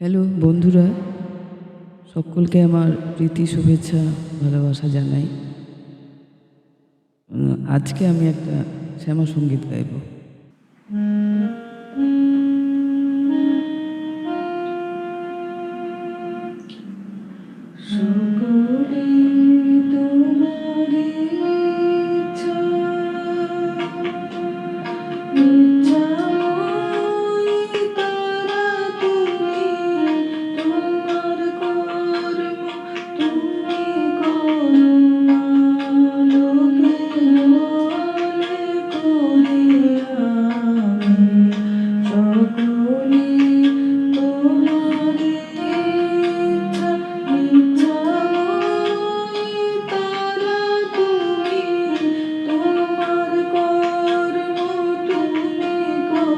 Hello বন্ধুরা, সকলকে আমার প্রীতি, শুভেচ্ছা, ভালোবাসা জানাই। আজকে আমি একটা শ্যামা সংগীত গাইব। সকলে